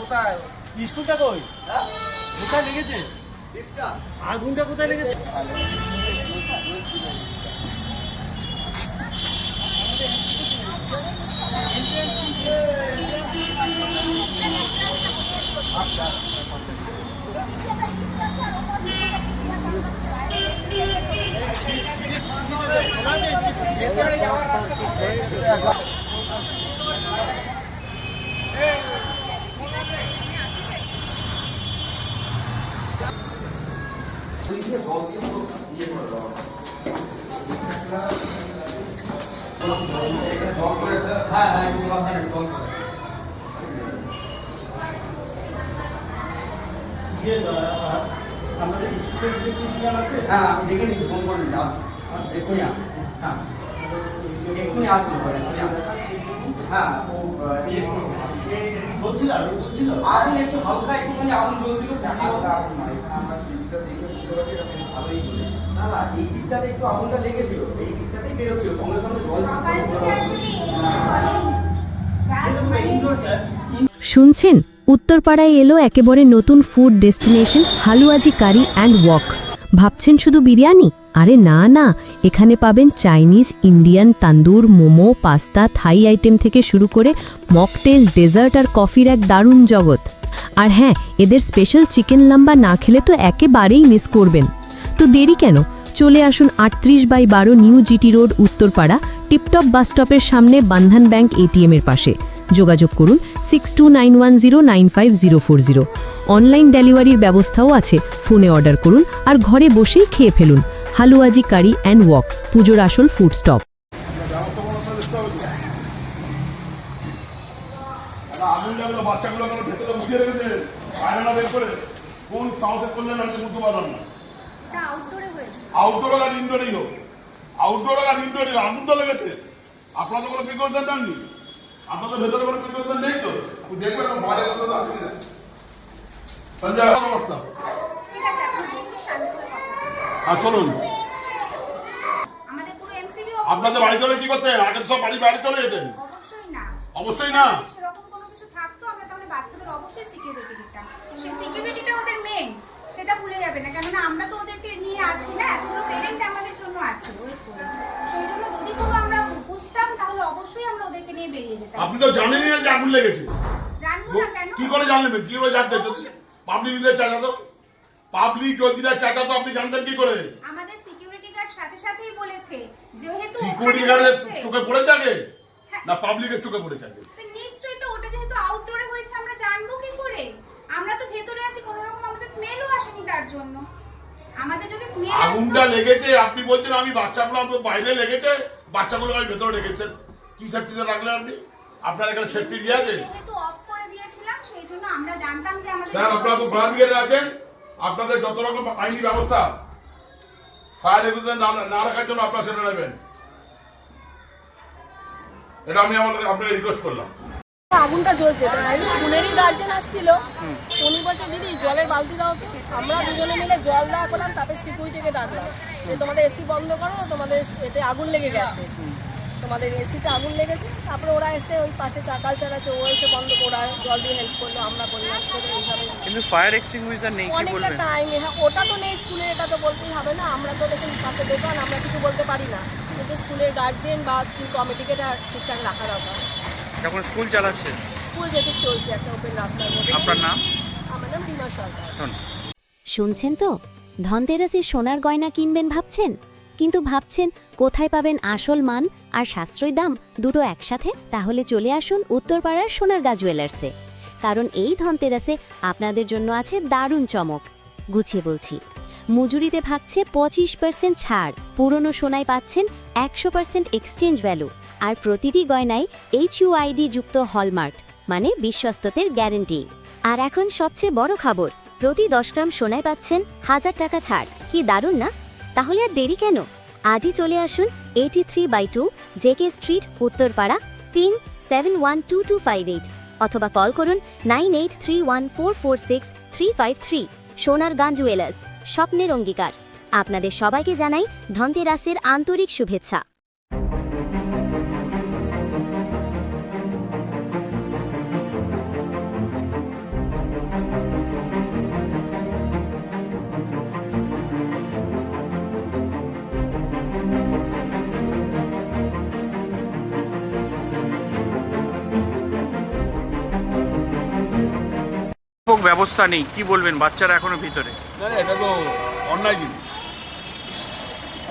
কোথায় স্কুলটা কই? কোথায় লেগেছে? আগুনটা কোথায় লেগেছে? ইয়ে, হ্যাঁ আমি দেখে নিচ্ছি ফোন করে নিচ্ছি আসছি এক্ষুনি হ্যাঁ এক্ষুনি আসছি এক্ষুনি হ্যাঁ কি জ্বলছিল আগুন জ্বলছিল আগুন একটু হালকা একটুখানি আগুন জ্বলছিল হালকা আগুন নয় এখানে আমরা দিকটা দেখে বুঝতে পারছি এটা বেশ ভালোই বলে না এই দিকটাতে একটু লেগেছিল এই দিকটাতেই বেরোচ্ছিল জল শুনছেন? উত্তরপাড়ায় এলো একেবারে নতুন food destination Haluaji curry and wok ভাবছেন শুধু বিরিয়ানি? আরে না না এখানে পাবেন Chinese Indian tandoor momo pasta Thai item থেকে শুরু করে মকটেল ডেজার্ট আর কফির এক দারুণ জগৎ। আর হ্যাঁ এদের স্পেশাল চিকেন লাম্বা না খেলে তো একেবারেই মিস করবেন। তো দেরি কেন? চলে আসুন আটত্রিশ বাই বারো new GT road, Uttarpara, tiptop বাসস্টপের সামনে বান্ধন ব্যাংক এটিএম এর পাশে। যোগাযোগ করুন six two nine one zero nine five zero four zero online ডেলিভারির ব্যবস্থাও আছে। ফোনে অর্ডার করুন আর ঘরে বসেই খেয়ে ফেলুন। হালুয়াজি কারি অ্যান্ড ওয়াক, পুজোর আসল ফুড স্টপ। বাচ্চাগুলো কোন সাহসে করলেন আমি বুঝতে পারলাম না এটা outdoor এ হয়েছে। আউটডোর আর ইনডোরই হোক। আউটডোর আর ইনডোরই আগুন তো লেগেছে। আপনাদের কোনো প্রিকশন দেননি? আপনাদের ভেতরে কোনো প্রিকশন নেই তো? দেখবেন বাইরে কথা তো আসেনি না? সঞ্জয় অবস্থা। আর চলুন। আপনাদের বাড়ি চলে কি করতেন আগে সব বাড়ি বাইরে চলে যেতেন? অবশ্যই না। অবশ্যই না। সেরকম কোনো কিছু থাকতো, আমরা তাহলে বাচ্চাদের অবশ্যই security দিতাম। সেই সেটা ভুলে যাবে না। কেননা আমরা তো ওদেরকে নিয়ে আছি না এতগুলো পেরেন্ট আমাদের জন্য আছে। সেই জন্য যদি কোনো আমরা বুঝতাম তাহলে অবশ্যই আমরা ওদেরকে নিয়ে বেরিয়ে যেতাম। আপনি তো জানেনই না যে আগুন লেগেছে। জানব না কেন? কি করে জানলেন কি করে জানতেন পাবলিক চাচাতো? পাবলিক যদি চাচাতো আপনি জানতেন কি করে? আমাদের সিকিউরিটি গার্ড সাথে সাথেই বলেছে যেহেতু সিকিউরিটি গার্ডের চোখে পড়ে থাকে? হ্যাঁ। না পাবলিকের চোখে পড়ে তো নিশ্চয়ই তো ওটা যেহেতু আউটডোরে হয়েছে আমরা জানব কি করে? আমরা তো ভেতরে আছি কোনো রকম আমাদের স্মেলও আসেনি তার জন্য। আমাদের যদি স্মেল আগুনটা লেগেছে আপনি বলছেন আমি বাচ্চাগুলো আপনার বাইরে লেগেছে বাচ্চাগুলো আমি ভেতরে রেখেছেন কি সেফটিতে রাখলেন আপনি? আপনার এখানে সেফটি দিয়ে আছে? যেহেতু অফ করে দিয়েছিলাম সেই জন্য আমরা জানতাম যে আমাদের স্যার আপনারা তো ফায়ার ব্রিগেডে আছেন। আপনাদের যত রকম আইনি ব্যবস্থা ফায়ার এগুলো না না রাখার জন্য আপনারা সেটা নেবেন। এটা আমি আমাদের আপনাকে রিকোয়েস্ট করলাম। আগুনটা জ্বলছে। স্কুলেরই গার্জেন আসছিল। উনি বলছে দিদি জলের বালতি দাও আমরা দুজনে মিলে জল দেওয়া করলাম তারপরে সিকিউরিটিকে ডাকলাম। যে তোমাদের এসি বন্ধ করো তোমাদের এতে আগুন লেগে গেছে। তোমাদের এসিতে আগুন লেগেছে। তারপরে ওরা এসে ওই পাশে চাকাল চালাচ্ছে ও এসে বন্ধ করা জল দিয়ে হেল্প করল আমরা করলাম। করে এইভাবে কিন্তু ফায়ার এক্সটিংগুইশার নেই অনেকটা টাইম হ্যাঁ ওটা তো নেই স্কুলে এটা তো বলতেই হবে না। আমরা তো দেখুন পাশে দোকান আমরা কিছু বলতে পারি না। কিন্তু স্কুলের গার্জেন বা স্কুল কমিটিকে ঠিকঠাক রাখা দরকার যখন স্কুল চালাচ্ছে? স্কুল যেতে চলছে একটা ওপেন রাস্তার মধ্যে। আপনার নাম? আমার নাম রিমা সরকার। শুনছেন তো? ধনতেরাসে সোনার গয়না কিনবেন ভাবছেন? কিন্তু ভাবছেন কোথায় পাবেন আসল মান আর সাশ্রয় দাম দুটো একসাথে? তাহলে চলে আসুন উত্তরপাড়ার সোনারগা জুয়েলার্সে কারণ এই ধনতেরাসে আপনাদের জন্য আছে দারুণ চমক। গুছিয়ে বলছি। মজুরিতে থাকছে পঁচিশ পার্সেন্ট ছাড়। পুরনো সোনায় পাচ্ছেন একশো পার্সেন্ট এক্সচেঞ্জ ভ্যালু আর প্রতিটি গয়নায় এইচ ইউআইডি যুক্ত হলমার্ক মানে বিশ্বস্ততের গ্যারেন্টি আর এখন সবচেয়ে বড় খবর, প্রতি দশ গ্রাম সোনায় পাচ্ছেন হাজার টাকা ছাড়। কি দারুণ না? তাহলে আর দেরি কেন? আজই চলে আসুন eighty three by two JK street Uttarpara pin seven one two two five eight অথবা কল করুন nine eight three one four four six three five three Sonar Gaan jewellers স্বপ্নের অঙ্গীকার। আপনাদের সবাইকে জানাই ধনতেরাসের আন্তরিক শুভেচ্ছা। ব্যবস্থা নেই কি বলবেন বাচ্চারা এখনও ভিতরে? না এটা তো অন্যায় জিনিস।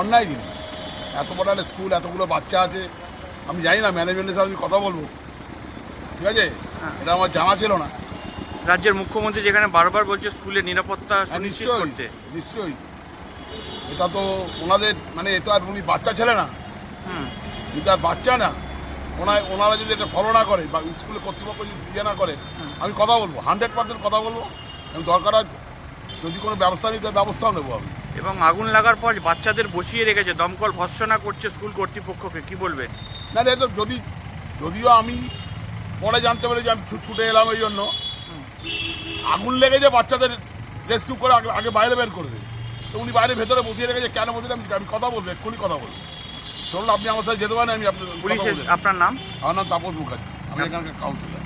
অন্যায় জিনিস। এত বড় একটা স্কুল এতগুলো বাচ্চা আছে। আমি জানি না ম্যানেজমেন্টের সাথে আমি কথা বলব। ঠিক আছে? এটা আমার জানা ছিল না। রাজ্যের মুখ্যমন্ত্রী যেখানে বারবার বলছে স্কুলের নিরাপত্তা হ্যাঁ, সুনিশ্চিত নিশ্চয়ই করতে। নিশ্চয়ই। এটা তো ওনাদের মানে এ তো আর উনি বাচ্চা ছেলে না। আর বাচ্চা না। ওনার ওনারা যদি এটা ফলো না করে বা স্কুলে কর্তৃপক্ষ যদি ইয়ে না করে আমি কথা বলব হান্ড্রেড পার্সেন্ট কথা বলব। এবং দরকার হয় যদি কোনো ব্যবস্থা নিতে ব্যবস্থাও নেব আমি। এবং আগুন লাগার পর বাচ্চাদের বসিয়ে রেখেছে দমকল ভর্সনা করছে স্কুল কর্তৃপক্ষকে কি বলবেন না না, তো যদি যদিও আমি পরে জানতে পারি যে আমি ছুটে এলাম এই জন্য। আগুন লেগেছে বাচ্চাদের রেস্কিউ করে আগে আগে বাইরে বের করবে তো উনি বাইরে ভেতরে বসিয়ে রেখেছে কেন বসিয়ে আমি আমি কথা বলব এক্ষুনি কথা বলব। চলুন আপনি আমার সাথে যেতে পারেন আমি আপনার পুলিশ আপনার নাম? আমার নাম তাপস মুখার্জি আমি এখানকার কাউন্সিলর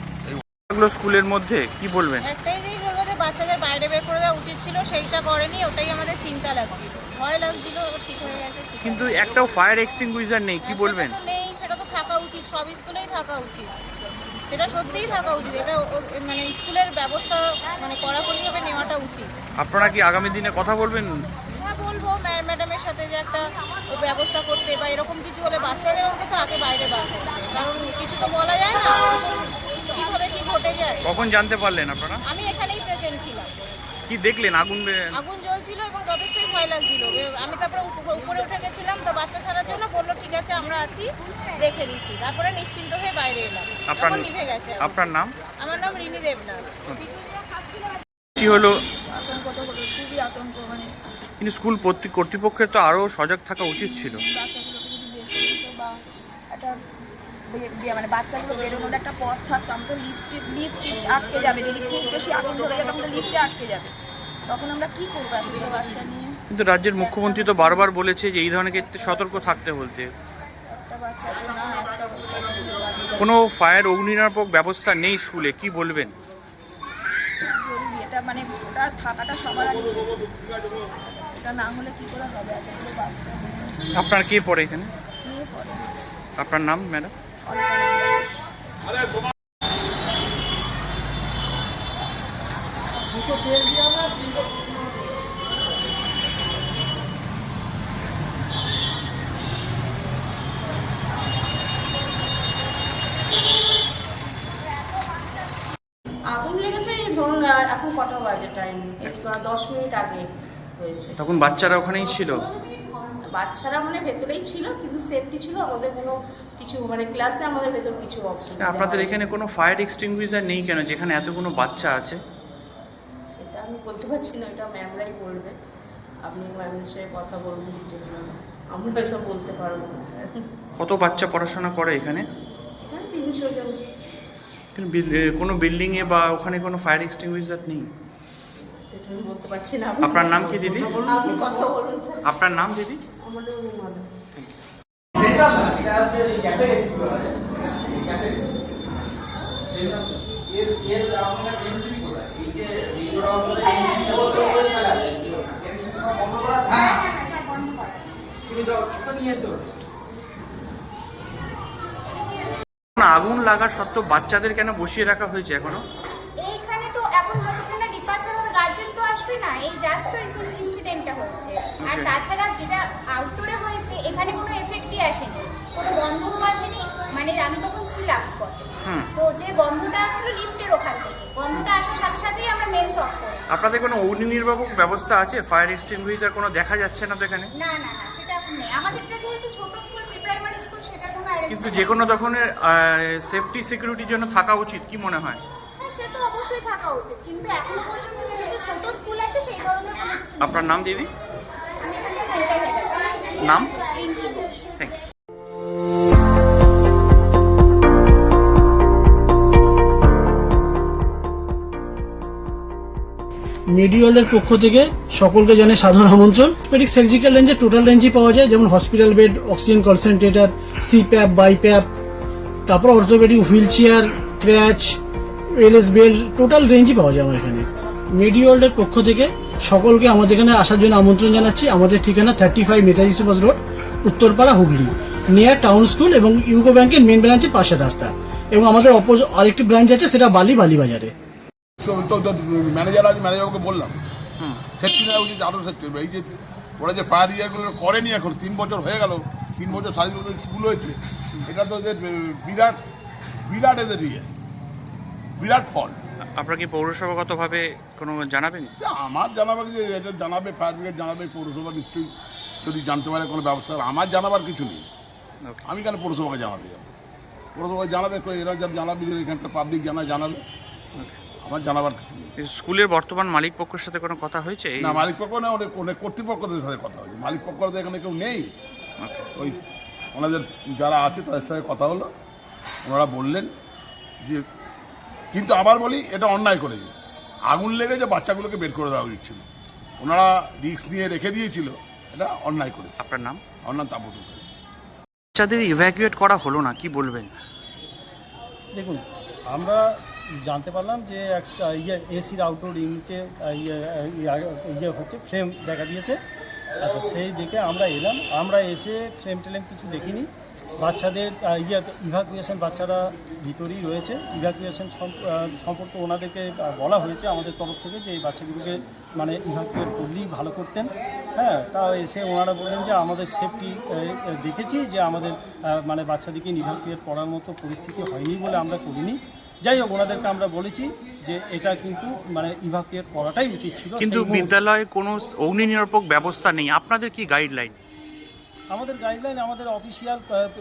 এগুলো স্কুলের মধ্যে কি বলবেন? একটাই জিনিস বলব যে বাচ্চাদের বাইরে বের করে দেওয়া উচিত ছিল সেইটা করেনি ওটাই আমাদের চিন্তা লাগছিল। ভয় লাগছিল ঠিক হয়ে গেছে ঠিক কিন্তু আছে। একটাও ফায়ার এক্সটিংগুইজার নেই কি আর বলবেন? সেটা তো নেই সেটা তো থাকা উচিত সব স্কুলেই থাকা উচিত। সেটা সত্যিই থাকা উচিত এটা ও- মানে স্কুলের ব্যবস্থা মানে কড়াকড়িভাবে নেওয়াটা উচিত। আপনারা কি আগামী দিনে কথা বলবেন? হ্যাঁ ম্যাডামের সাথে যে একটা ব্যবস্থা করতে বা এরকম কিছু হলে বাচ্চাদের অন্তত আগে বাইরে বার করতে কারণ কিছু তো বলা যায় না কীভাবে কি ঘটে যায়। কখন জানতে পারলেন আপনারা? আমি এখানেই প্রেজেন্ট ছিলাম। কি দেখলেন? আগুন আগুন জ্বলছিল এবং যথেষ্টই ভয় লাগছিল। আমি তারপরে উপরে উঠে গেছিলাম তো বাচ্চা ছাড়ার জন্য বলল ঠিক আছে আমরা আছি দেখে নিচ্ছি। তারপরে নিশ্চিন্ত হয়ে বাইরে এলাম। আপনার নিভে গেছে আপনার নাম? আমার নাম রিনি দেবনাথ। কি হলো আতঙ্কটা হলো খুবই আতঙ্ক মানে কিন্তু স্কুল কর্তৃপক্ষের তো আরও সজাগ থাকা উচিত ছিল। মানে বাচ্চাগুলো বেরোনোর একটা পথ থাকতো আমরা লিফট লিফট আটকে যাবে। যদি খুব বেশি আগুন ধরে যায় তখন লিফটে আটকে যাবে। তখন আমরা কি করব এতগুলো বাচ্চা নিয়ে? কিন্তু রাজ্যের মুখ্যমন্ত্রী তো বারবার বলেছে যে এই ধরনের ক্ষেত্রে সতর্ক থাকতে বলতে। কোনো ফায়ার অগ্নিনিরাপক ব্যবস্থা নেই স্কুলে কি বলবেন? এটা মানে ওটা থাকাটা সবার আগে। এটা না হলে কি করে হবে? এতগুলো বাচ্চা আপনার কে পড়ে এখানে? পড়ে। আপনার নাম ম্যাডাম? আগুন লেগেছে ধরুন এখন কটা বাজে টাইম দশ মিনিট আগে। হয়েছে। তখন বাচ্চারা ওখানেই ছিল? বাচ্চারা মানে ভেতরেই ছিল কিন্তু সেফটি ছিল আমাদের কোনো কিছু মানে ক্লাসে আমাদের ভেতর কিছু অসুবিধা আপনাদের এখানে কোনো ফায়ার এক্সটিংগুইজার নেই কেন? যেখানে এত কোনো বাচ্চা আছে? সেটা আমি বলতে পারছি না এটা ম্যামরাই বলবে। আপনি ম্যামের সাথে কথা বলবেন আমরা এসব বলতে পারব কত বাচ্চা পড়াশোনা করে এখানে? এখানে তিনশো জন। কোনো বিল্ডিংয়ে বা ওখানে কোনো ফায়ার এক্সটিংগুইজার নেই সেটা আমি বলতে পারছি না আপনার নাম কি দিদি? আপনার নাম দিদি? আগুন লাগার সত্ত্বেও বাচ্চাদের কেন বসিয়ে রাখা হয়েছে এখনও এইখানে তো এখন যতক্ষণ না ডিপার্চার হবে গার্জেন তো আসবে না এই জাস্ট তো ইনসিডেন্টটা হচ্ছে। আর তাছাড়া যেটা আউটডোরে হয়েছে এখানে কোনো এফেক্টই আসেনি। কোনো গন্ধও আসেনি। মানে আমি তখন ছিলাম স্পটে হুম। তো যে গন্ধটা আসলো লিফটের ওখান থেকে। গন্ধটা আসার সাথে সাথেই আমরা মেন অফ করি আপনাদের কোনো অগ্নি নির্বাপক ব্যবস্থা আছে? ফায়ার এক্সটিংগুইজার কোনো দেখা যাচ্ছে না তো এখানে? না না না সেটা এখন নেই। আমাদেরটা যেহেতু ছোট স্কুল প্রি প্রাইমারি স্কুল সেটা কোনো কিন্তু যে কোনো ধরনের সেফটি সিকিউরিটির জন্য থাকা উচিত কি মনে হয়? হ্যাঁ, সে তো অবশ্যই থাকা উচিত। কিন্তু এখনও পর্যন্ত ছোট স্কুল আছে সেই ধরনের। আপনার নাম দিদি? নাম? থ্যাংক ইউ মেডিওয়ালের পক্ষ থেকে সকলকে জানে সাধারণ আমন্ত্রণ। মেডিক সার্জিক্যাল রেঞ্জে টোটাল রেঞ্জই পাওয়া যায় যেমন hospital bed oxygen concentrator CPAP BiPAP তারপর orthopaedic wheelchair crutch LS belt total রেঞ্জই পাওয়া যায় আমার এখানে। মেডিওয়ার্ল্ডের পক্ষ থেকে সকলকে আমাদের এখানে আসার জন্য আমন্ত্রণ জানাচ্ছি। আমাদের ঠিকানা thirty five Netaji Subhash road, Uttarpara, Hooghly. Near town school এবং ইউকো ব্যাংকের মেন ব্রাঞ্চের পাশের রাস্তা। এবং আমাদের অপোজ আরেকটি ব্রাঞ্চ আছে, সেটা বালি বালি বাজারে। ম্যানেজার আছে ম্যানেজারকে বললাম। সেফটি নেওয়া উচিত আরও সেফটি এই যে, ওরা যে ফায়ার ইয়ারগুলো করেনি এখন, তিন বছর হয়ে গেল, তিন বছর সাড়ে বছর স্কুল হয়েছে, এটা তো যে, বিরাট বিরাট এদের ইয়ে। বিরাট ফল আপনারা কি পৌরসভাগতভাবে কোনো জানাবেন? আমার জানাবার যে এটা জানাবে ফায়ার ব্রিগেড জানাবে পৌরসভা নিশ্চয়ই যদি জানতে পারে কোনো ব্যবস্থা আমার জানাবার কিছু নেই। আমি কেন পৌরসভাকে জানাতে যাব? পৌরসভাকে জানাবে এরা যা জানাবে এখানটা পাবলিক জানা জানাবে। আমার জানাবার কিছু নেই। স্কুলের বর্তমান মালিক পক্ষের সাথে কোনো কথা হয়েছে? না মালিক পক্ষ না অনেক অনেক কর্তৃপক্ষদের সাথে কথা হয়েছে। মালিক পক্ষরা তো এখানে কেউ নেই। ওই ওনাদের যারা আছে তাদের সাথে কথা হলো। ওনারা বললেন যে কিন্তু আবার বলি এটা অন্যায় করেছে আগুন লেগে যে বাচ্চাগুলোকে বের করে দেওয়া উচিত ছিল। ওনারা রিস্ক নিয়ে রেখে দিয়েছিল এটা অন্যায় করে আপনার নাম? অন্যায় তাপস বাচ্চাদের ইভ্যাকুয়েট করা হলো না কি বলবেন? দেখুন আমরা জানতে পারলাম যে একটা ইয়ে এসির আউটডোর ইউনিটে ইয়ে ইয়ে হচ্ছে ফ্লেম দেখা দিয়েছে। আচ্ছা সেই দেখে আমরা এলাম। আমরা এসে ফ্লেম টেলেম কিছু দেখিনি। বাচ্চাদের আহ, ইভাকুয়েশন বাচ্চারা ভিতরেই রয়েছে। ইভাকুয়েশন সম্পর্কে ওনাদেরকে বলা হয়েছে আমাদের তরফ থেকে যে এই বাচ্চাগুলোকে মানে ইভাকুয়েট করলেই ভালো করতেন। হ্যাঁ তা এসে ওনারা বললেন যে আমাদের সেফটি দেখেছি যে আমাদের মানে বাচ্চাদেরকে ইভাকুয়েট করার মতো পরিস্থিতি হয়নি বলে আমরা করিনি। যাই হোক ওনাদেরকে আমরা বলেছি যে এটা কিন্তু মানে ইভাকুয়েট করাটাই উচিত ছিল। কিন্তু বিদ্যালয়ে কোনো অগ্নি নিরাপক ব্যবস্থা নেই। আপনাদের কি গাইডলাইন আমাদের গাইডলাইন আমাদের অফিসিয়াল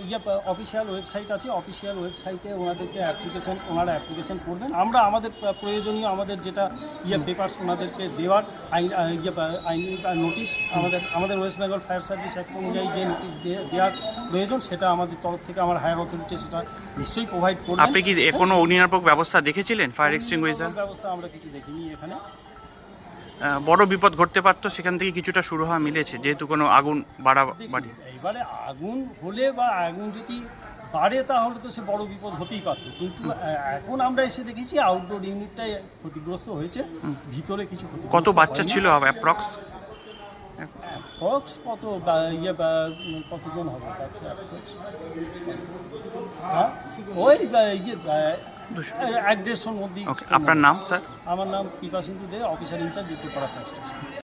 ইয়ে অফিসিয়াল ওয়েবসাইট আছে। অফিসিয়াল ওয়েবসাইটে ওনাদেরকে অ্যাপ্লিকেশন ওনারা অ্যাপ্লিকেশন করবেন। আমরা আমাদের প্রয়োজনীয় আমাদের যেটা ইয়ে পেপার্স ওনাদেরকে দেওয়ার আইন ইয়ে আইনি নোটিশ আমাদের আমাদের West Bengal fire service act অনুযায়ী যে নোটিশ দেওয়ার প্রয়োজন সেটা আমাদের তরফ থেকে আমার হায়ার অথরিটি সেটা নিশ্চয়ই প্রোভাইড করবেন। আপনি কি কোনো অগ্নি নিরাপক ব্যবস্থা দেখেছিলেন ফায়ার এক্সটিংগুইজার ব্যবস্থা আমরা কিছু দেখিনি এখানে। বড় বিপদ ঘটতে পারতো সেখান থেকে কিছুটা শুরু হওয়া মিলেছে যেহেতু কোনো আগুন বাড়া বাড়ি। এবারে আগুন হলে বা আগুন যদি বাড়ে তাহলে তো সে বড় বিপদ হতেই পারতো। কিন্তু এখন আমরা এসে দেখেছি আউটডোর ইউনিটটাই ক্ষতিগ্রস্ত হয়েছে ভিতরে কিছু কত বাচ্চা ছিল অ্যাপ্রক্স বক্স কত? ইয়ে কতজন হবে? বাচ্চা হ্যাঁ? ওই ইয়ে আপনার নাম স্যার? আমার নাম Kripa Sindhu De officer in charge Juktapara fire station